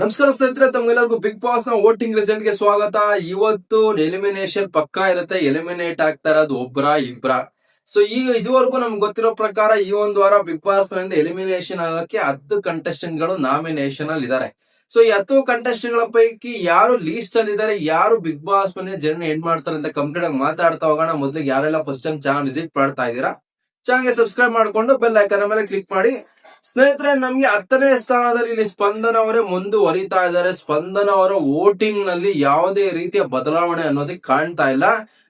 ನಮಸ್ಕಾರ ಸ್ನೇಹಿತರೆ ತಮ್ಗೆಲ್ಲರಿಗೂ ಬಿಗ್ ಬಾಸ್ನ ವೋಟಿಂಗ್ ರಿಸಲ್ಟ್ಗೆ ಸ್ವಾಗತ. ಇವತ್ತು ಎಲಿಮಿನೇಷನ್ ಪಕ್ಕಾ ಇರುತ್ತೆ. ಎಲಿಮಿನೇಟ್ ಆಗ್ತಾ ಇರೋದು ಒಬ್ರ, ಇಬ್ರ. ಸೊ ಈ ಇದುವರೆಗೂ ನಮ್ಗೆ ಗೊತ್ತಿರೋ ಪ್ರಕಾರ ಈ ಒಂದು ವಾರ ಬಿಗ್ ಬಾಸ್ನಿಂದ ಎಲಿಮಿನೇಷನ್ ಆಗಕ್ಕೆ ಹತ್ತು ಕಂಟೆಸ್ಟೆಂಟ್ಗಳು ನಾಮಿನೇಷನ್ ಅಲ್ಲಿ ಇದಾರೆ. ಸೊ ಈ ಹತ್ತು ಕಂಟೆಸ್ಟೆಂಟ್ಗಳ ಪೈಕಿ ಯಾರು ಲೀಸ್ಟ್ ಅಲ್ಲಿ ಇದಾರೆ, ಯಾರು ಬಿಗ್ ಬಾಸ್ ಮನೆ ಜರ್ನಿ ಎಂಡ್ ಮಾಡ್ತಾರೆ ಅಂತ ಕಂಪ್ಲೀಟ್ ಆಗಿ ಮಾತಾಡ್ತಾ ಹೋಗೋಣ. ಮೊದ್ಲಿಗೆ ಯಾರೆಲ್ಲ ಫಸ್ಟ್ ಟೈಮ್ ಚಾನಲ್ ವಿಸಿಟ್ ಮಾಡ್ತಾ ಇದ್ದೀರಾ ಚಾನಲ್ಗೆ ಸಬ್ಸ್ಕ್ರೈಬ್ ಮಾಡ್ಕೊಂಡು ಬೆಲ್ ಐಕನ್ ಮೇಲೆ ಕ್ಲಿಕ್ ಮಾಡಿ. ಸ್ನೇಹಿತರೆ, ನಮ್ಗೆ ಹತ್ತನೇ ಸ್ಥಾನದಲ್ಲಿ ಇಲ್ಲಿ ಸ್ಪಂದನ ಅವರೇ ಮುಂದುವರಿತಾ ಇದ್ದಾರೆ. ಸ್ಪಂದನ ಅವರ ವೋಟಿಂಗ್ನಲ್ಲಿ ಯಾವುದೇ ರೀತಿಯ ಬದಲಾವಣೆ ಅನ್ನೋದಕ್ಕೆ ಕಾಣ್ತಾ ಇಲ್ಲ.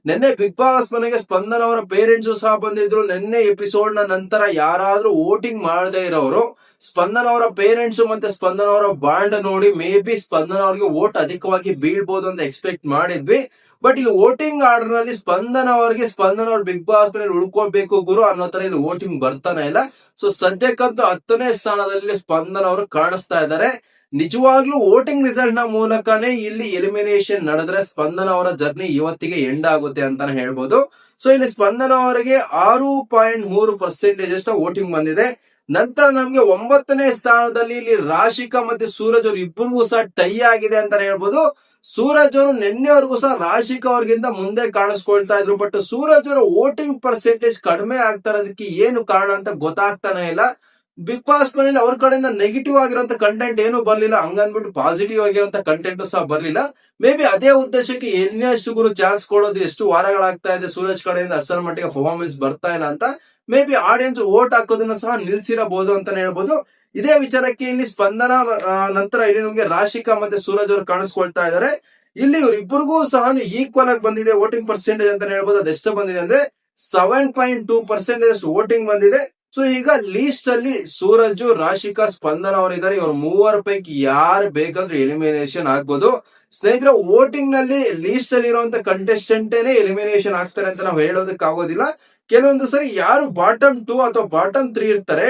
ನಿನ್ನೆ ಬಿಗ್ ಬಾಸ್ ಮನೆಗೆ ಸ್ಪಂದನ ಅವರ ಪೇರೆಂಟ್ಸ್ ಸಹ ಬಂದಿದ್ರು. ನಿನ್ನೆ ಎಪಿಸೋಡ್ನ ನಂತರ ಯಾರಾದ್ರೂ ವೋಟಿಂಗ್ ಮಾಡದೇ ಇರೋರು ಸ್ಪಂದನ ಅವರ ಪೇರೆಂಟ್ಸ್ ಮತ್ತೆ ಸ್ಪಂದನ ಅವರ ಬಾಂಡ್ ನೋಡಿ ಮೇ ಬಿ ಸ್ಪಂದನ ಅವ್ರಿಗೆ ವೋಟ್ ಅಧಿಕವಾಗಿ ಬೀಳ್ಬೋದು ಅಂತ ಎಕ್ಸ್ಪೆಕ್ಟ್ ಮಾಡಿದ್ವಿ. ಬಟ್ ಇಲ್ಲಿ ವೋಟಿಂಗ್ ಆರ್ಡರ್ನಲ್ಲಿ ಸ್ಪಂದನ ಅವರಿಗೆ, ಸ್ಪಂದನ ಅವ್ರು ಬಿಗ್ ಬಾಸ್ ಮೇಲೆ ಉಳ್ಕೋಬೇಕು ಗುರು ಅನ್ನೋ ತರ ಇಲ್ಲಿ ವೋಟಿಂಗ್ ಬರ್ತಾನೆ ಇಲ್ಲ. ಸೊ ಸದ್ಯಕ್ಕಂತೂ ಹತ್ತನೇ ಸ್ಥಾನದಲ್ಲಿ ಸ್ಪಂದನ ಅವರು ಕಾಣಿಸ್ತಾ ಇದ್ದಾರೆ. ನಿಜವಾಗ್ಲೂ ವೋಟಿಂಗ್ ರಿಸಲ್ಟ್ನ ಮೂಲಕನೇ ಇಲ್ಲಿ ಎಲಿಮಿನೇಷನ್ ನಡೆದ್ರೆ ಸ್ಪಂದನ ಅವರ ಜರ್ನಿ ಇವತ್ತಿಗೆ ಎಂಡ್ ಆಗುತ್ತೆ ಅಂತಾನೆ ಹೇಳ್ಬೋದು. ಸೊ ಇಲ್ಲಿ ಸ್ಪಂದನ ಅವರಿಗೆ ಆರು ಪಾಯಿಂಟ್ ಮೂರು ಪರ್ಸೆಂಟೇಜ್ ಅಷ್ಟು ವೋಟಿಂಗ್ ಬಂದಿದೆ. ನಂತರ ನಮ್ಗೆ ಒಂಬತ್ತನೇ ಸ್ಥಾನದಲ್ಲಿ ಇಲ್ಲಿ ರಾಶಿಕಾ ಮತ್ತೆ ಸೂರಜ್ ಅವರು ಇಬ್ಬರಿಗೂ ಸಹ ಟೈ ಆಗಿದೆ ಅಂತ ಹೇಳ್ಬೋದು. ಸೂರಜ್ ಅವರು ನಿನ್ನೆವರೆಗೂ ಸಹ ರಾಶಿಕಾ ಅವ್ರಿಗಿಂತ ಮುಂದೆ ಕಾಣಿಸ್ಕೊಳ್ತಾ ಇದ್ರು ಬಟ್ ಸೂರಜ್ ಅವರ ವೋಟಿಂಗ್ ಪರ್ಸೆಂಟೇಜ್ ಕಡಿಮೆ ಆಗ್ತಾ ಇರೋದಕ್ಕೆ ಏನು ಕಾರಣ ಅಂತ ಗೊತ್ತಾಗ್ತಾನೆ ಇಲ್ಲ. ಬಿಗ್ ಬಾಸ್ ಮನೇಲಿ ಅವ್ರ ಕಡೆಯಿಂದ ನೆಗೆಟಿವ್ ಆಗಿರುವಂತ ಕಂಟೆಂಟ್ ಏನು ಬರ್ಲಿಲ್ಲ. ಹಂಗಂದ್ಬಿಟ್ಟು ಪಾಸಿಟಿವ್ ಆಗಿರುವಂತ ಕಂಟೆಂಟ್ ಸಹ ಬರ್ಲಿಲ್ಲ. ಮೇ ಬಿ ಅದೇ ಉದ್ದೇಶಕ್ಕೆ ಎನ್ಎಸ್ ಗುರು ಚಾನ್ಸ್ ಕೊಡೋದು ಎಷ್ಟು ವಾರಗಳಾಗ್ತಾ ಇದೆ ಸೂರಜ್ ಕಡೆಯಿಂದ ಅಷ್ಟರ ಮಟ್ಟಿಗೆ ಪರ್ಫಾರ್ಮೆನ್ಸ್ ಬರ್ತಾ ಇಲ್ಲ ಅಂತ. ಮೇ ಬಿ ಆಡಿಯನ್ಸ್ ವೋಟ್ ಹಾಕೋದನ್ನ ಸಹ ನಿಲ್ಸಿರಬಹುದು ಅಂತಾನೆ ಹೇಳ್ಬೋದು. ಇದೇ ವಿಚಾರಕ್ಕೆ ಇಲ್ಲಿ ಸ್ಪಂದನ ನಂತರ ಇಲ್ಲಿ ನಮಗೆ ರಾಶಿಕಾ ಮತ್ತೆ ಸೂರಜ್ ಅವರು ಕಾಣಿಸ್ಕೊಳ್ತಾ ಇದ್ದಾರೆ. ಇಲ್ಲಿ ಇಬ್ಬರಿಗೂ ಸಹ ಈಕ್ವಲ್ ಆಗಿ ಬಂದಿದೆ ವೋಟಿಂಗ್ ಪರ್ಸೆಂಟೇಜ್ ಅಂತ ಹೇಳ್ಬೋದು. ಅದೆಷ್ಟು ಬಂದಿದೆ ಅಂದ್ರೆ seven point two percentage voting ಬಂದಿದೆ. ಸೊ ಈಗ ಲೀಸ್ಟ್ ಅಲ್ಲಿ ಸೂರಜ್, ರಾಶಿಕಾ, ಸ್ಪಂದನ ಅವರಿದ್ದಾರೆ ಇವ್ರ ಮೂವರ ಪೈಕಿ ಯಾರು ಬೇಕಂದ್ರೆ ಎಲಿಮಿನೇಷನ್ ಆಗ್ಬೋದು. ಸ್ನೇಹಿತರೆ ವೋಟಿಂಗ್ನಲ್ಲಿ ಲೀಸ್ಟ್ ಅಲ್ಲಿ ಇರುವಂತ ಕಂಟೆಸ್ಟೆಂಟೇನೆ ಎಲಿಮಿನೇಷನ್ ಆಗ್ತಾರೆ ಅಂತ ನಾವು ಹೇಳೋದಕ್ಕೆ ಆಗೋದಿಲ್ಲ ಕೆಲವೊಂದು ಸರಿ ಯಾರು ಬಾಟಮ್ ಟೂ ಅಥವಾ ಬಾಟಮ್ ತ್ರೀ ಇರ್ತಾರೆ,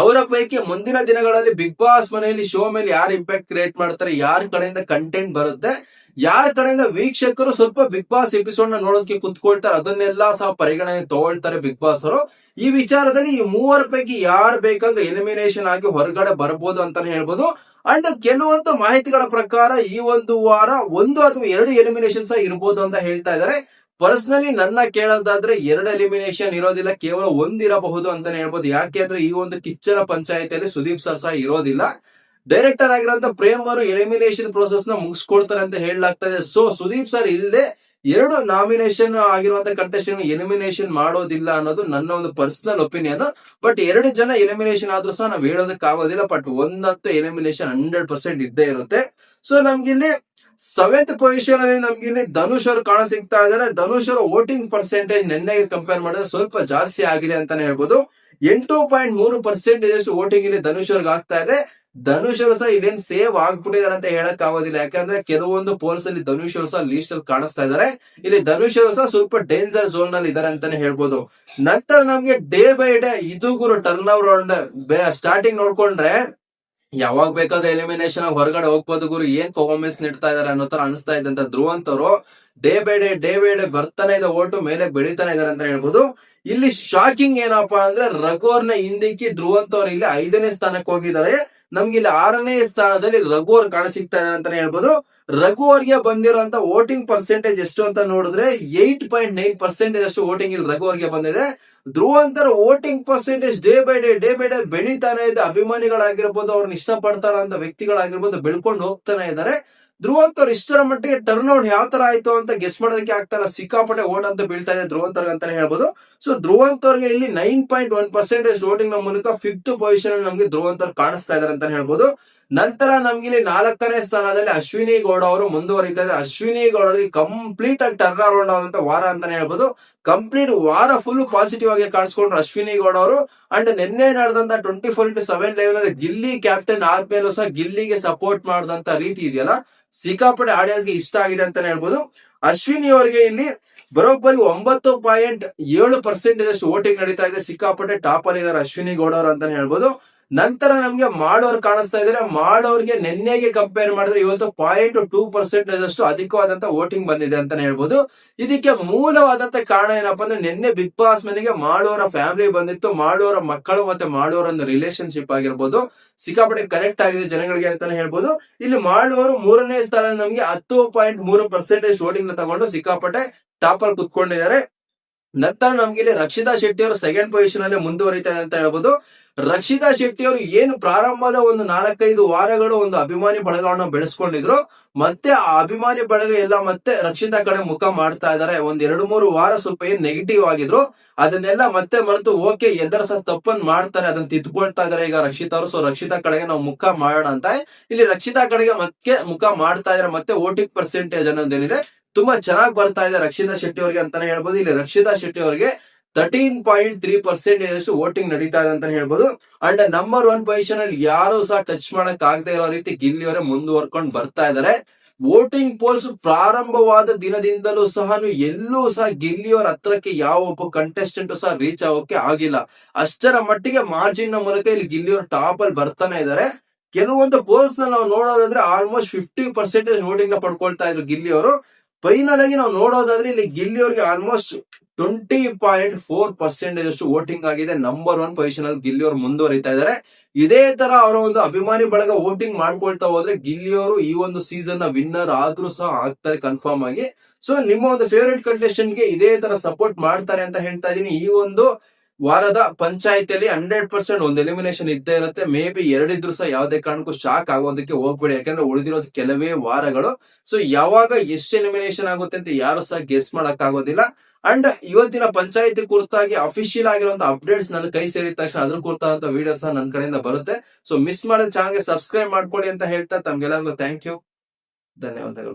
ಅವರ ಪೈಕಿ ಮುಂದಿನ ದಿನಗಳಲ್ಲಿ ಬಿಗ್ ಬಾಸ್ ಮನೆಯಲ್ಲಿ ಶೋ ಮೇಲೆ ಯಾರು ಇಂಪ್ಯಾಕ್ಟ್ ಕ್ರಿಯೇಟ್ ಮಾಡ್ತಾರೆ, ಯಾರ ಕಡೆಯಿಂದ ಕಂಟೆಂಟ್ ಬರುತ್ತೆ, ಯಾರ ಕಡೆಯಿಂದ ವೀಕ್ಷಕರು ಸ್ವಲ್ಪ ಬಿಗ್ ಬಾಸ್ ಎಪಿಸೋಡ್ನ ನೋಡೋದಕ್ಕೆ ಕುತ್ಕೊಳ್ತಾರೆ, ಅದನ್ನೆಲ್ಲ ಸಹ ಪರಿಗಣನೆ ತಗೊಳ್ತಾರೆ ಬಿಗ್ ಬಾಸ್ ಅವರು. ಈ ವಿಚಾರದಲ್ಲಿ ಈ ಮೂವರ ಪೈಕಿ ಯಾರು ಬೇಕಾದ್ರೂ ಎಲಿಮಿನೇಷನ್ ಆಗಿ ಹೊರಗಡೆ ಬರಬಹುದು ಅಂತಾನೆ ಹೇಳ್ಬೋದು. ಅಂಡ್ ಕೆಲವೊಂದು ಮಾಹಿತಿಗಳ ಪ್ರಕಾರ ಈ ಒಂದು ವಾರ ಒಂದು ಅಥವಾ ಎರಡು ಎಲಿಮಿನೇಷನ್ ಸಹ ಇರ್ಬೋದು ಅಂತ ಹೇಳ್ತಾ ಇದ್ದಾರೆ. ಪರ್ಸನಲಿ ನನ್ನ ಕೇಳೋದಾದ್ರೆ ಎರಡು ಎಲಿಮಿನೇಷನ್ ಇರೋದಿಲ್ಲ, ಕೇವಲ ಒಂದಿರಬಹುದು ಅಂತ ಹೇಳ್ಬೋದು. ಯಾಕೆ ಅಂದ್ರೆ ಈ ಒಂದು ಕಿಚ್ಚನ ಪಂಚಾಯತಿಯಲ್ಲಿ ಸುದೀಪ್ ಸರ್ ಸಹ ಇರೋದಿಲ್ಲ. ಡೈರೆಕ್ಟರ್ ಆಗಿರೋಂತ ಪ್ರೇಮ್ ಅವರು ಎಲಿಮಿನೇಷನ್ ಪ್ರೋಸೆಸ್ನ ಮುಗಿಸ್ಕೊಡ್ತಾರೆ ಅಂತ ಹೇಳಲಾಗ್ತಾ ಇದೆ. ಸೊ ಸುದೀಪ್ ಸರ್ ಇಲ್ಲದೆ ಎರಡು ನಾಮಿನೇಷನ್ ಆಗಿರುವಂತ ಕಂಟೆಸ್ಟೆಂಟ್ ಎಲಿಮಿನೇಷನ್ ಮಾಡೋದಿಲ್ಲ ಅನ್ನೋದು ನನ್ನ ಒಂದು ಪರ್ಸನಲ್ ಒಪಿನಿಯನ್ ಬಟ್ ಎರಡು ಜನ ಎಲಿಮಿನೇಷನ್ ಆದ್ರೂ ಸಹ ನಾವು ಹೇಳೋದಕ್ಕೆ ಆಗೋದಿಲ್ಲ ಬಟ್ ಒಂದಂತೂ ಎಲಿಮಿನೇಷನ್ ಹಂಡ್ರೆಡ್ ಪರ್ಸೆಂಟ್ ಇದ್ದೇ ಇರುತ್ತೆ. ಸೊ ನಮ್ಗಿಲ್ಲಿ ಸೆವೆಂತ್ ಪೊಸಿಷನ್ ಅಲ್ಲಿ ನಮ್ಗೆ ಇಲ್ಲಿ ಧನುಷ್ ಅವರು ಕಾಣ ಸಿಗ್ತಾ ಇದಾರೆ ಧನುಷ್ ಅವರ ವೋಟಿಂಗ್ ಪರ್ಸೆಂಟೇಜ್ ನಿನ್ನೆಗೆ ಕಂಪೇರ್ ಮಾಡಿದ್ರೆ ಸ್ವಲ್ಪ ಜಾಸ್ತಿ ಆಗಿದೆ ಅಂತಾನೆ ಹೇಳ್ಬೋದು. ಎಂಟು ಪಾಯಿಂಟ್ ಮೂರು ಪರ್ಸೆಂಟೇಜ್ ಅಷ್ಟು ವೋಟಿಂಗ್ ಇಲ್ಲಿ ಧನುಷ್ ಅವ್ರಿಗೆ ಆಗ್ತಾ ಇದೆ. ಧನುಷ್ ಅವರು ಸಹ ಇದೇನ್ ಸೇವ್ ಆಗ್ಬಿಟ್ಟಿದ್ದಾರೆ ಅಂತ ಹೇಳಕ್ ಆಗೋದಿಲ್ಲ. ಯಾಕಂದ್ರೆ ಕೆಲವೊಂದು ಪೋಲ್ಸ್ ಅಲ್ಲಿ ಧನುಷ್ ಅವರು ಸಹ ಲೀಸ್ಟ್ ಅಲ್ಲಿ ಕಾಣಿಸ್ತಾ ಇದಾರೆ ಇಲ್ಲಿ ಧನುಷ್ ಅವರು ಸಹ ಸ್ವಲ್ಪ ಡೇಂಜರ್ ಝೋನ್ನಲ್ಲಿ ಇದಾರೆ ಅಂತಾನೆ ಹೇಳ್ಬೋದು. ನಂತರ ನಮ್ಗೆ ಡೇ ಬೈ ಡೇ ಇದು ಗುರು ಟರ್ನ್ ಅವರ್ ಸ್ಟಾರ್ಟಿಂಗ್ ನೋಡ್ಕೊಂಡ್ರೆ ಯಾವಾಗ ಬೇಕಾದ್ರೆ ಎಲಿಮಿನೇಷನ್ ಹೊರಗಡೆ ಹೋಗ್ಬೋದು ಗುರು. ಏನ್ ಪರ್ಫಾರ್ಮೆನ್ಸ್ ನೀಡ್ತಾ ಇದಾರೆ ಅನ್ನೋ ತರ ಅನಿಸ್ತಾ ಇದೆ ಅಂತ ಧ್ರುವಂತವರು day by day day by day ಬರ್ತಾನೆ ಇದೆ, ಓಟು ಮೇಲೆ ಬೆಳಿತಾನೆ ಇದಾರೆ ಅಂತ ಹೇಳ್ಬೋದು. ಇಲ್ಲಿ ಶಾಕಿಂಗ್ ಏನಪ್ಪಾ ಅಂದ್ರೆ ರಘೋರ್ನ ಹಿಂದಿಕ್ಕಿ ಧ್ರುವಂತವ್ರು ಇಲ್ಲಿ ಐದನೇ ಸ್ಥಾನಕ್ಕೆ ಹೋಗಿದ್ದಾರೆ. ನಮ್ಗೆ ಇಲ್ಲಿ ಆರನೇ ಸ್ಥಾನದಲ್ಲಿ ರಘು ಅವ್ರು ಕಾಣಸಿಗ್ತಾ ಇದಾರೆ ಅಂತಾನೆ ಹೇಳ್ಬೋದು. ರಘು ಅವ್ರಿಗೆ ಬಂದಿರುವಂತ ವೋಟಿಂಗ್ ಪರ್ಸೆಂಟೇಜ್ ಎಷ್ಟು ಅಂತ ನೋಡಿದ್ರೆ ಏಟ್ ಪಾಯಿಂಟ್ ನೈನ್ ಪರ್ಸೆಂಟೇಜ್ ಅಷ್ಟು ವೋಟಿಂಗ್ ಇಲ್ಲಿ ರಘು ಅವ್ರಿಗೆ ಬಂದಿದೆ. ಧ್ರುವಂತರ voting percentage day by day day by day ಬೆಳೀತಾನೆ ಇದೆ. ಅಭಿಮಾನಿಗಳಾಗಿರ್ಬೋದು, ಅವ್ರನ್ನ ಇಷ್ಟಪಡ್ತಾರ ಅಂತ ವ್ಯಕ್ತಿಗಳಾಗಿರ್ಬೋದು ಬೆಳ್ಕೊಂಡು ಹೋಗ್ತಾನೆ ಇದ್ದಾರೆ ಧ್ರುವಂತರ್ ಇಷ್ಟರ ಮಟ್ಟಿಗೆ ಟರ್ನ್ ಔಟ್ ಯಾವ ತರ ಆಯ್ತು ಅಂತ ಗೆಸ್ ಮಾಡೋದಕ್ಕೆ ಆಗ್ತಾರ ಸಿಕ್ಕಾಪಟ್ಟೆ ಓಟ್ ಅಂತ ಬೀಳ್ತಾ ಇದೆ ಧ್ರುವಂತರ್ ಅಂತಾನೆ ಹೇಳ್ಬೋದು. ಸೊ ಧ್ರುವಂತ್ ಅವ್ರಿಗೆ ಇಲ್ಲಿ ನೈನ್ ಪಾಯಿಂಟ್ ಒನ್ ಪರ್ಸೆಂಟೇಜ್ ವೋಟಿಂಗ್ನ ಮೂಲಕ ಫಿಫ್ತ್ ಪೊಸಿಷನ್ ನಮ್ಗೆ ಧ್ರುವಂತರ್ ಕಾಣಿಸ್ತಾ ಇದಾರೆ ಅಂತ ಹೇಳ್ಬೋದು. ನಂತರ ನಮ್ಗಿಲ್ಲಿ ನಾಲ್ಕನೇ ಸ್ಥಾನದಲ್ಲಿ ಅಶ್ವಿನಿ ಗೌಡ ಅವರು ಮುಂದುವರಿತಾರೆ ಅಶ್ವಿನಿ ಗೌಡ ಅವರಿಗೆ ಕಂಪ್ಲೀಟ್ ಆಗಿ ಟರ್ನ್ ಅರೌಂಡ್ ಆದಂತ ವಾರ ಅಂತಾನೆ ಹೇಳ್ಬೋದು. ಕಂಪ್ಲೀಟ್ ವಾರ ಫುಲ್ ಪಾಸಿಟಿವ್ ಆಗಿ ಕಾಣಿಸ್ಕೊಂಡ್ರು ಅಶ್ವಿನಿ ಗೌಡ ಅವರು. ಅಂಡ್ ನಿನ್ನೆ ನಡೆದಂತ twenty four into seven eleven ಅಲ್ಲಿ ಗಿಲ್ಲಿ ಕ್ಯಾಪ್ಟನ್ ಆದ್ಮೇಲೂ ಸಹ ಗಿಲ್ಲಿಗೆ ಸಪೋರ್ಟ್ ಮಾಡಿದಂತ ರೀತಿ ಇದೆಯಲ್ಲ? ಸಿಕ್ಕಾಪಟ್ಟೆ ಆಡಿಯನ್ಸ್ಗೆ ಇಷ್ಟ ಆಗಿದೆ ಅಂತಾನೆ ಹೇಳ್ಬೋದು. ಅಶ್ವಿನಿ ಅವರಿಗೆ ಇಲ್ಲಿ ಬರೋಬ್ಬರಿ ಒಂಬತ್ತು ಪಾಯಿಂಟ್ ಏಳು ಪರ್ಸೆಂಟ್ ಅಷ್ಟು ವೋಟಿಂಗ್ ನಡೀತಾ ಇದೆ. ಸಿಕ್ಕಾಪಟ್ಟೆ ಟಾಪ್ ಅಲ್ಲಿ ಇದಾರೆ ಅಶ್ವಿನಿ ಗೌಡ ಅವರು ಅಂತಾನೆ ಹೇಳ್ಬೋದು. ನಂತರ ನಮ್ಗೆ ಮಾಡೋರ್ ಕಾಣಿಸ್ತಾ ಇದ್ರೆ ಮಾಡೋರ್ಗೆ ನಿನ್ನೆಗೆ ಕಂಪೇರ್ ಮಾಡಿದ್ರೆ ಇವತ್ತು ಪಾಯಿಂಟ್ ಟೂ ಪರ್ಸೆಂಟೇಜ್ ಅಷ್ಟು ಅಧಿಕವಾದಂತ ವೋಟಿಂಗ್ ಬಂದಿದೆ ಅಂತಾನೆ ಹೇಳ್ಬೋದು. ಇದಕ್ಕೆ ಮೂಲವಾದಂತ ಕಾರಣ ಏನಪ್ಪಾ ಅಂದ್ರೆ ನಿನ್ನೆ ಬಿಗ್ ಬಾಸ್ ಮನೆಗೆ ಮಾಡೋರ ಫ್ಯಾಮಿಲಿ ಬಂದಿತ್ತು. ಮಾಡೋರ ಮಕ್ಕಳು ಮತ್ತೆ ಮಾಡೋರ ಒಂದು ರಿಲೇಶನ್ಶಿಪ್ ಆಗಿರ್ಬೋದು. ಸಿಕ್ಕಾಪಟ್ಟೆ ಕನೆಕ್ಟ್ ಆಗಿದೆ ಜನಗಳಿಗೆ ಅಂತಾನೆ ಹೇಳ್ಬೋದು. ಇಲ್ಲಿ ಮಾಡುವವರು ಮೂರನೇ ಸ್ಥಾನ ನಮ್ಗೆ ಹತ್ತು ಪಾಯಿಂಟ್ ಮೂರು ಪರ್ಸೆಂಟೇಜ್ ವೋಟಿಂಗ್ನ ತಗೊಂಡು ಸಿಕ್ಕಾಪಟ್ಟೆ ಟಾಪ್ ಅಲ್ಲಿ ಕುತ್ಕೊಂಡಿದ್ದಾರೆ. ನಂತರ ನಮ್ಗೆ ಇಲ್ಲಿ ರಕ್ಷಿತಾ ಶೆಟ್ಟಿ ಅವರು ಸೆಕೆಂಡ್ ಪೊಸಿಷನ್ ಅಲ್ಲಿ ಮುಂದುವರಿತಾ ಅಂತ ಹೇಳ್ಬೋದು. ರಕ್ಷಿತಾ ಶೆಟ್ಟಿ ಅವರು ಏನು ಪ್ರಾರಂಭದ ಒಂದು ನಾಲ್ಕೈದು ವಾರಗಳು ಒಂದು ಅಭಿಮಾನಿ ಬಳಗವನ್ನು ಬೆಳೆಸ್ಕೊಂಡಿದ್ರು, ಮತ್ತೆ ಆ ಅಭಿಮಾನಿ ಬಳಗ ಎಲ್ಲ ಮತ್ತೆ ರಕ್ಷಿತಾ ಕಡೆ ಮುಖ ಮಾಡ್ತಾ ಇದಾರೆ ಒಂದ್ ಎರಡು ಮೂರು ವಾರ ಸ್ವಲ್ಪ ಏನ್ ನೆಗೆಟಿವ್ ಆಗಿದ್ರು, ಅದನ್ನೆಲ್ಲ ಮತ್ತೆ ಮರೆತು, ಓಕೆ ಎಲ್ಲರ ಸಹ ತಪ್ಪನ್ ಮಾಡ್ತಾರೆ, ಅದನ್ನ ತಿದ್ಕೊಳ್ತಾ ಇದಾರೆ ಈಗ ರಕ್ಷಿತಾ ಅವರು. ಸೊ ರಕ್ಷಿತಾ ಕಡೆಗೆ ನಾವು ಮುಖ ಮಾಡೋಣ ಅಂತ. ಇಲ್ಲಿ ರಕ್ಷಿತಾ ಕಡೆಗೆ ಮತ್ತೆ ಮುಖ ಮಾಡ್ತಾ ಇದಾರೆ, ಮತ್ತೆ ವೋಟಿಂಗ್ ಪರ್ಸೆಂಟೇಜ್ ಅನ್ನೋದೇನಿದೆ, ತುಂಬಾ ಚೆನ್ನಾಗಿ ಬರ್ತಾ ಇದೆ ರಕ್ಷಿತಾ ಶೆಟ್ಟಿ ಅವರಿಗೆ ಅಂತಾನೆ ಹೇಳ್ಬೋದು. ಇಲ್ಲಿ ರಕ್ಷಿತಾ ಶೆಟ್ಟಿ ಅವರಿಗೆ ತರ್ಟೀನ್ ಪಾಯಿಂಟ್ ತ್ರೀ ಪರ್ಸೆಂಟ್ ಇದಷ್ಟು ವೋಟಿಂಗ್ ನಡೀತಾ ಇದೆ ಅಂತ ಹೇಳ್ಬೋದು. ಅಂಡ್ ನಂಬರ್ ಒನ್ ಪೊಸಿಷನ್ ಅಲ್ಲಿ ಯಾರು ಸಹ ಟಚ್ ಮಾಡಕ್ ಆಗದೆ ಇರೋ ರೀತಿ ಗಿಲ್ಲಿಯವರೇ ಮುಂದುವರ್ಕೊಂಡು ಬರ್ತಾ ಇದಾರೆ ವೋಟಿಂಗ್ ಪೋಲ್ಸ್ ಪ್ರಾರಂಭವಾದ ದಿನದಿಂದಲೂ ಸಹ ಎಲ್ಲೂ ಸಹ ಗಿಲ್ಲಿಯವರ ಹತ್ರಕ್ಕೆ ಯಾವ ಒಬ್ಬ ಕಂಟೆಸ್ಟೆಂಟ್ ಸಹ ರೀಚ್ ಆಗೋಕೆ ಆಗಿಲ್ಲ. ಅಷ್ಟರ ಮಟ್ಟಿಗೆ ಮಾರ್ಜಿನ್ನ ಮೂಲಕ ಇಲ್ಲಿ ಗಿಲ್ಲಿಯವರು ಟಾಪ್ ಅಲ್ಲಿ ಬರ್ತಾನೆ ಇದಾರೆ ಕೆಲವೊಂದು ಪೋಲ್ಸ್ ನಾವು ನೋಡೋದಾದ್ರೆ ಆಲ್ಮೋಸ್ಟ್ ಫಿಫ್ಟಿ ಪರ್ಸೆಂಟೇಜ್ ವೋಟಿಂಗ್ನ ಪಡ್ಕೊಳ್ತಾ ಇದ್ರು ಗಿಲ್ಲಿ ಅವರು. ಫೈನಲ್ ಆಗಿ ನಾವು ನೋಡೋದಾದ್ರೆ ಇಲ್ಲಿ ಗಿಲ್ಲಿ ಅವರಿಗೆ almost twenty point four percentage ಅಷ್ಟು ವೋಟಿಂಗ್ ಆಗಿದೆ. ನಂಬರ್ ಒನ್ ಪೊಸಿಷನ್ ಅಲ್ಲಿ ಗಿಲ್ಲಿ ಅವರು ಮುಂದುವರಿತಾ ಇದಾರೆ ಇದೇ ತರ ಅವರ ಒಂದು ಅಭಿಮಾನಿ ಬಳಗ ವೋಟಿಂಗ್ ಮಾಡ್ಕೊಳ್ತಾ ಹೋದ್ರೆ ಗಿಲ್ಲಿ ಅವರು ಈ ಒಂದು ಸೀಸನ್ನ ವಿನ್ನರ್ ಆದ್ರೂ ಸಹ ಆಗ್ತಾರೆ ಕನ್ಫರ್ಮ್ ಆಗಿ. ಸೊ ನಿಮ್ಮ ಒಂದು ಫೇವರೇಟ್ ಕಂಟೆಸ್ಟೆಂಟ್ಗೆ ಇದೇ ತರ ಸಪೋರ್ಟ್ ಮಾಡ್ತಾರೆ ಅಂತ ಹೇಳ್ತಾ ಇದೀನಿ ಈ ಒಂದು ವಾರದ ಪಂಚಾಯತಿಯಲ್ಲಿ ಹಂಡ್ರೆಡ್ ಪರ್ಸೆಂಟ್ ಒಂದು ಎಲಿಮಿನೇಷನ್ ಇದ್ದೇ ಇರುತ್ತೆ. ಮೇ ಬಿ ಎರಡಿದ್ರು ಸಹ ಯಾವುದೇ ಕಾರಣಕ್ಕೂ ಶಾಕ್ ಆಗೋದಕ್ಕೆ ಹೋಗ್ಬೇಡಿ. ಯಾಕಂದ್ರೆ ಉಳಿದಿರೋದು ಕೆಲವೇ ವಾರಗಳು. ಸೊ ಯಾವಾಗ ಎಷ್ಟು ಎಲಿಮಿನೇಷನ್ ಆಗುತ್ತೆ ಅಂತ ಯಾರು ಸಹ ಗೆಸ್ ಮಾಡಕ್ ಆಗೋದಿಲ್ಲ ಅಂಡ್ ಇವತ್ತಿನ ಪಂಚಾಯತಿ ಕುರಿತಾಗಿ ಅಫಿಷಿಯಲ್ ಆಗಿರುವಂತ ಅಪ್ಡೇಟ್ಸ್ ನನ್ನ ಕೈ ಸೇರಿದ ತಕ್ಷಣ ಅದ್ರ ಕುರಿತಾದಂತ ವಿಡಿಯೋಸ್ ನನ್ನ ಕಡೆಯಿಂದ ಬರುತ್ತೆ. ಸೊ ಮಿಸ್ ಮಾಡಿದ ಚಾನಲ್ಗೆ ಸಬ್ಸ್ಕ್ರೈಬ್ ಮಾಡ್ಕೊಳ್ಳಿ ಅಂತ ಹೇಳ್ತಾ ತಮ್ಗೆಲ್ಲರಿಗೂ ಥ್ಯಾಂಕ್ ಯು ಧನ್ಯವಾದಗಳು.